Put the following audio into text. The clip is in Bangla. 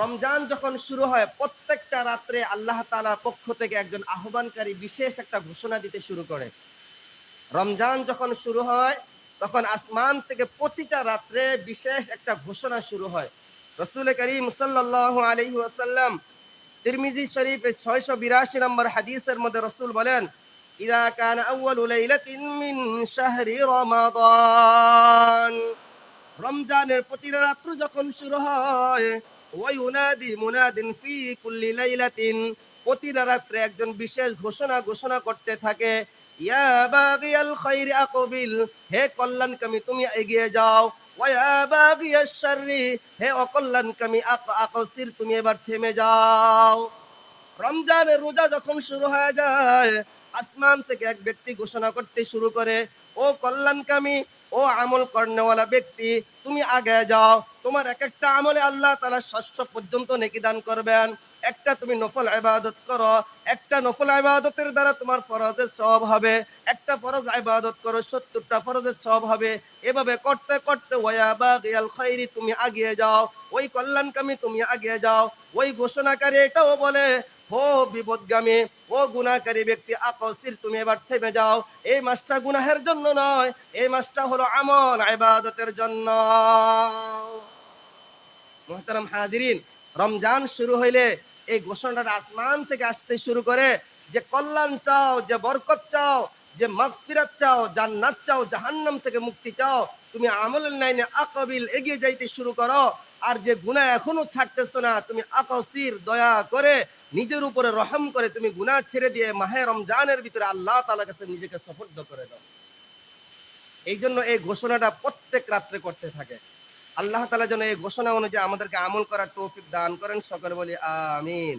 রমজান যখন শুরু হয়, প্রত্যেকটা রাত্রে আল্লাহ তাআলার পক্ষ থেকে একজন আহ্বানকারী বিশেষ একটা ঘোষণা দিতে শুরু করে। রমজান যখন শুরু হয়, তখন আসমান থেকে প্রতিটা রাত্রে বিশেষ একটা ঘোষণা শুরু হয়। রসুল করিম সাল্লাল্লাহু আলাইহি ওয়াসাল্লাম তিরমিজি শরীফে 682 নম্বর হাদিসের মধ্যে রসুল বলেন, ইদা কান আউয়ালু লাইলাতিন মিন শাহরি রমাদান। রমজানের প্রতিটা রাত্র যখন শুরু হয় ওয়ায়ুনাদি মুনাদিন ফি কুল্লি লাইলাতিন। প্রতিটা রাত্রে একজন বিশেষ ঘোষণা ঘোষণা করতে থাকে, ইয়া বাগিয়াল খাইরি আকবিল, হে কল্যাণকামী, তুমি এগিয়ে যাও। ওয়া বাগিয়াশ শাররি, হে অকল্যাণকামী আক আকসির তুমি এবার থেমে যাও। রমজানের রোজা যখন শুরু হয়ে যায়, আসমান থেকে এক ব্যক্তি ঘোষণা করতে শুরু করে, ও কল্যাণকামী, ও আমল কর্ণওয়ালা ব্যক্তি, তুমি আগে যাও। তোমার এক একটা আমলে আল্লাহ তালা শস্য পর্যন্ত নেকি দান করবেন। একটা তুমি নফল ইবাদত করো। একটা নফল ইবাদতের দ্বারা তোমার ফরজের সব হবে। একটা ফরজ ইবাদত করো, সত্তরটা ফরজের সব হবে। এভাবে করতে করতে, ওয়া বাগিয়াল খাইরি, তুমি আগিয়ে যাও। ওই কল্যাণকামী, তুমি আগিয়ে যাও। ওই ঘোষণাকারী এটাও বলে ও বিপদগামী ও গুনাহকারী ব্যক্তি, আকসির তুমি এবার থেমে যাও। এই মাসটা গুনাহের জন্য নয়, এই মাসটা হলো আমল, ইবাদতের জন্য। মুহতারাম হাজিরিন, রমজান শুরু হইলে এই ঘোষণাটা আসমান থেকে আসতে শুরু করে, যে কল্যাণ চাও, যে বরকত চাও, যে মাগফিরাত চাও, জান্নাত চাও, জাহান্নাম থেকে মুক্তি চাও, তুমি আমলের লাইনে আকবিল এগিয়ে যাইতে শুরু করো। আর যে গুণা এখনও ছাড়তেছ না, তুমি আকসির দয়া করে নিজের উপরে রহম করে তুমি গুণা ছেড়ে দিয়ে মাহে রমজানের ভিতরে আল্লাহ তালা কাছে নিজেকে সফর্দ করে দাও। এই জন্য এই ঘোষণাটা প্রত্যেক রাত্রে করতে থাকে। আল্লাহ তালা যেন এই ঘোষণা অনুযায়ী আমাদেরকে আমল করার তৌফিক দান করেন। সকলে বলি, আমিন।